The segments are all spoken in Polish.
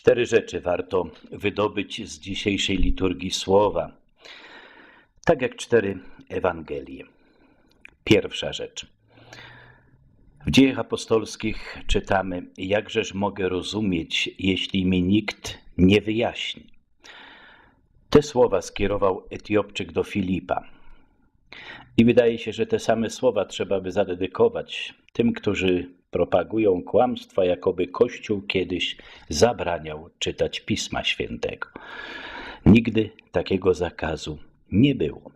Cztery rzeczy warto wydobyć z dzisiejszej liturgii słowa, tak jak cztery Ewangelie. Pierwsza rzecz. W dziejach apostolskich czytamy: Jakżeż mogę rozumieć, jeśli mi nikt nie wyjaśni? Te słowa skierował Etiopczyk do Filipa. I wydaje się, że te same słowa trzeba by zadedykować tym, którzy propagują kłamstwa, jakoby Kościół kiedyś zabraniał czytać Pisma Świętego. Nigdy takiego zakazu nie było.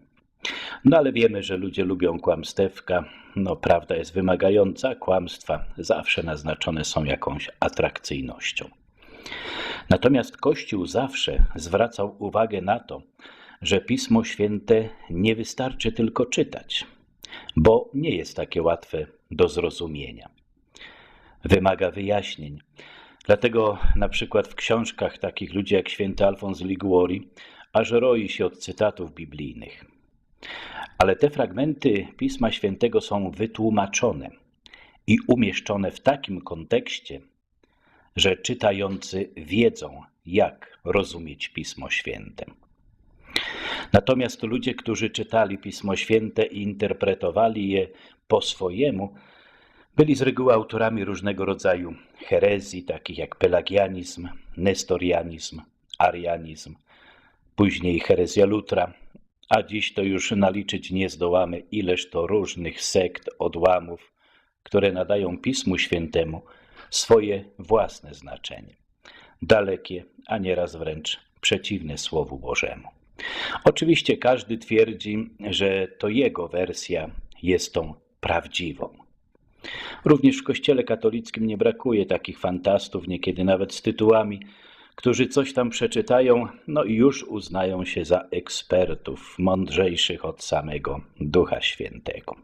No ale wiemy, że ludzie lubią kłamstewka. No, prawda jest wymagająca, kłamstwa zawsze naznaczone są jakąś atrakcyjnością. Natomiast Kościół zawsze zwracał uwagę na to, że Pismo Święte nie wystarczy tylko czytać, bo nie jest takie łatwe do zrozumienia. Wymaga wyjaśnień. Dlatego na przykład w książkach takich ludzi jak święty Alfons Liguori aż roi się od cytatów biblijnych. Ale te fragmenty Pisma Świętego są wytłumaczone i umieszczone w takim kontekście, że czytający wiedzą, jak rozumieć Pismo Święte. Natomiast ludzie, którzy czytali Pismo Święte i interpretowali je po swojemu, byli z reguły autorami różnego rodzaju herezji, takich jak pelagianizm, nestorianizm, arianizm, później herezja Lutra, a dziś to już naliczyć nie zdołamy, ileż to różnych sekt, odłamów, które nadają Pismu Świętemu swoje własne znaczenie, dalekie, a nieraz wręcz przeciwne Słowu Bożemu. Oczywiście każdy twierdzi, że to jego wersja jest tą prawdziwą. Również w Kościele katolickim nie brakuje takich fantastów, niekiedy nawet z tytułami, którzy coś tam przeczytają, no i już uznają się za ekspertów, mądrzejszych od samego Ducha Świętego.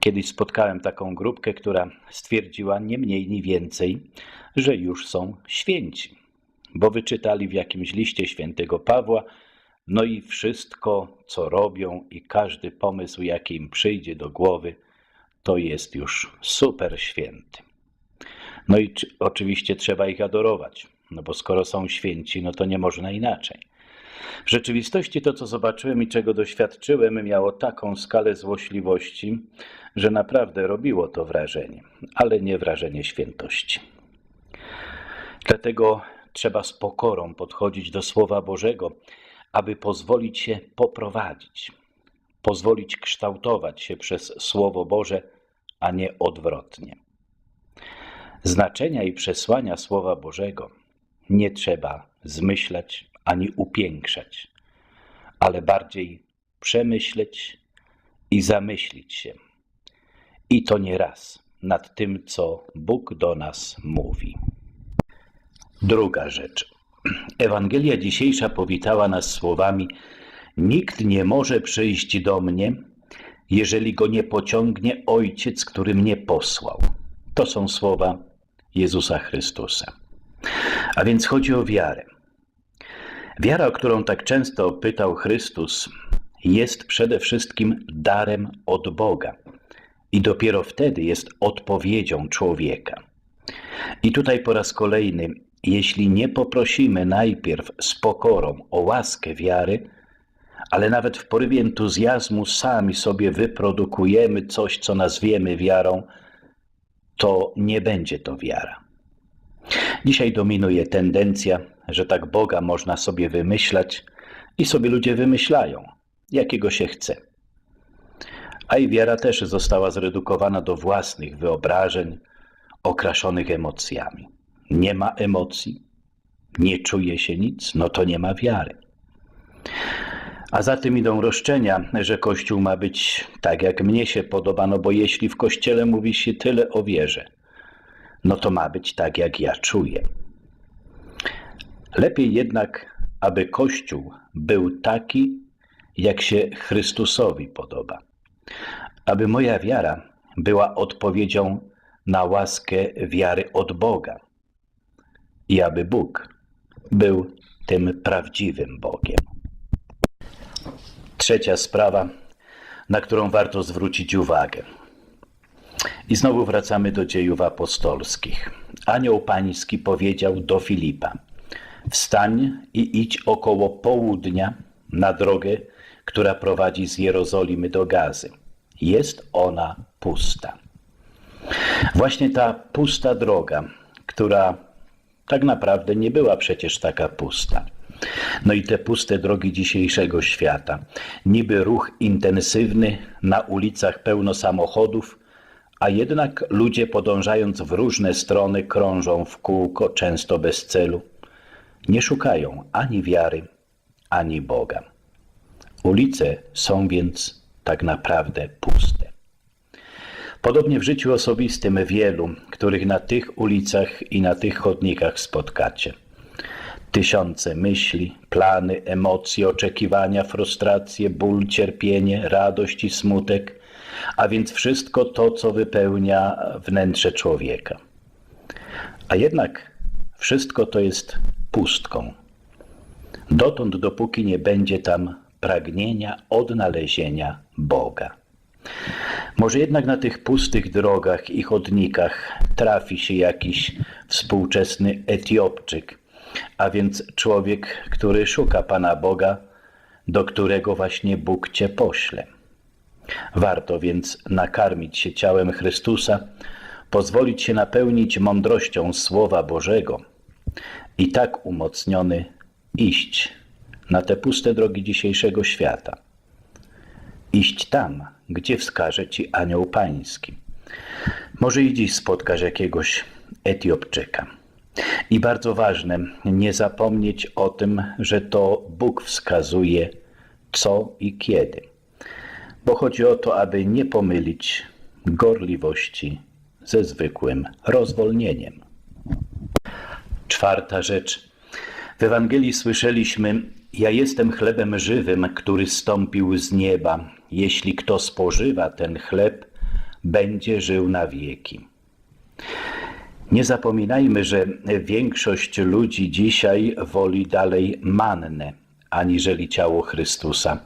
Kiedyś spotkałem taką grupkę, która stwierdziła nie mniej, ni więcej, że już są święci, bo wyczytali w jakimś liście świętego Pawła, no i wszystko, co robią i każdy pomysł, jaki im przyjdzie do głowy, to jest już super święty. No i oczywiście trzeba ich adorować, no bo skoro są święci, no to nie można inaczej. W rzeczywistości to, co zobaczyłem i czego doświadczyłem, miało taką skalę złośliwości, że naprawdę robiło to wrażenie, ale nie wrażenie świętości. Dlatego trzeba z pokorą podchodzić do Słowa Bożego, aby pozwolić się poprowadzić, pozwolić kształtować się przez Słowo Boże, a nie odwrotnie. Znaczenia i przesłania Słowa Bożego nie trzeba zmyślać ani upiększać, ale bardziej przemyśleć i zamyślić się. I to nie raz nad tym, co Bóg do nas mówi. Druga rzecz. Ewangelia dzisiejsza powitała nas słowami: Nikt nie może przyjść do mnie, jeżeli go nie pociągnie Ojciec, który mnie posłał. To są słowa Jezusa Chrystusa. A więc chodzi o wiarę. Wiara, o którą tak często pytał Chrystus, jest przede wszystkim darem od Boga i dopiero wtedy jest odpowiedzią człowieka. I tutaj po raz kolejny, jeśli nie poprosimy najpierw z pokorą o łaskę wiary, ale nawet w porywie entuzjazmu sami sobie wyprodukujemy coś, co nazwiemy wiarą, to nie będzie to wiara. Dzisiaj dominuje tendencja, że tak Boga można sobie wymyślać i sobie ludzie wymyślają, jakiego się chce. A i wiara też została zredukowana do własnych wyobrażeń, okraszonych emocjami. Nie ma emocji, nie czuje się nic, no to nie ma wiary. A za tym idą roszczenia, że Kościół ma być tak, jak mnie się podoba, no bo jeśli w Kościele mówi się tyle o wierze, no to ma być tak, jak ja czuję. Lepiej jednak, aby Kościół był taki, jak się Chrystusowi podoba. Aby moja wiara była odpowiedzią na łaskę wiary od Boga i aby Bóg był tym prawdziwym Bogiem. Trzecia sprawa, na którą warto zwrócić uwagę. I znowu wracamy do dziejów apostolskich. Anioł pański powiedział do Filipa: Wstań i idź około południa na drogę, która prowadzi z Jerozolimy do Gazy. Jest ona pusta. Właśnie ta pusta droga, która tak naprawdę nie była przecież taka pusta. No i te puste drogi dzisiejszego świata. Niby ruch intensywny, na ulicach pełno samochodów, a jednak ludzie podążając w różne strony krążą w kółko, często bez celu. Nie szukają ani wiary, ani Boga. Ulice są więc tak naprawdę puste. Podobnie w życiu osobistym wielu, których na tych ulicach i na tych chodnikach spotkacie. Tysiące myśli, plany, emocje, oczekiwania, frustracje, ból, cierpienie, radość i smutek, a więc wszystko to, co wypełnia wnętrze człowieka. A jednak wszystko to jest pustką. Dotąd, dopóki nie będzie tam pragnienia odnalezienia Boga. Może jednak na tych pustych drogach i chodnikach trafi się jakiś współczesny Etiopczyk, a więc człowiek, który szuka Pana Boga, do którego właśnie Bóg Cię pośle. Warto więc nakarmić się ciałem Chrystusa, pozwolić się napełnić mądrością Słowa Bożego i tak umocniony iść na te puste drogi dzisiejszego świata. Iść tam, gdzie wskaże Ci anioł pański. Może i dziś spotkasz jakiegoś Etiopczyka. I bardzo ważne, nie zapomnieć o tym, że to Bóg wskazuje co i kiedy. Bo chodzi o to, aby nie pomylić gorliwości ze zwykłym rozwolnieniem. Czwarta rzecz. W Ewangelii słyszeliśmy: Ja jestem chlebem żywym, który stąpił z nieba. Jeśli kto spożywa ten chleb, będzie żył na wieki. Nie zapominajmy, że większość ludzi dzisiaj woli dalej mannę, aniżeli ciało Chrystusa.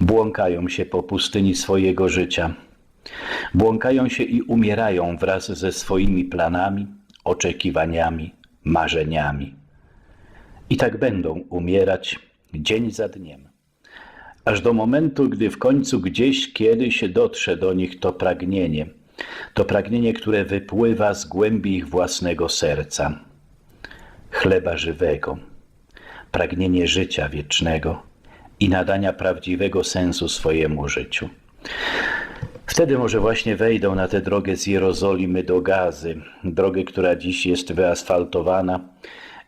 Błąkają się po pustyni swojego życia. Błąkają się i umierają wraz ze swoimi planami, oczekiwaniami, marzeniami. I tak będą umierać dzień za dniem. Aż do momentu, gdy w końcu gdzieś kiedyś dotrze do nich to pragnienie, to pragnienie, które wypływa z głębi ich własnego serca, chleba żywego, pragnienie życia wiecznego i nadania prawdziwego sensu swojemu życiu. Wtedy może właśnie wejdą na tę drogę z Jerozolimy do Gazy, drogę, która dziś jest wyasfaltowana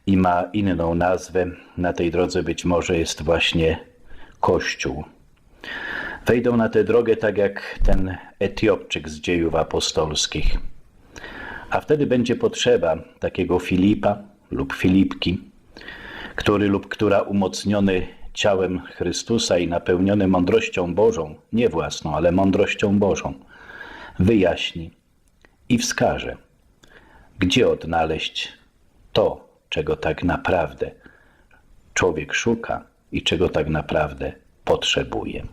i ma inną nazwę. Na tej drodze być może jest właśnie Kościół. Wejdą na tę drogę tak jak ten Etiopczyk z dziejów apostolskich. A wtedy będzie potrzeba takiego Filipa lub Filipki, który lub która umocniony ciałem Chrystusa i napełniony mądrością Bożą, nie własną, ale mądrością Bożą, wyjaśni i wskaże, gdzie odnaleźć to, czego tak naprawdę człowiek szuka i czego tak naprawdę potrzebuje.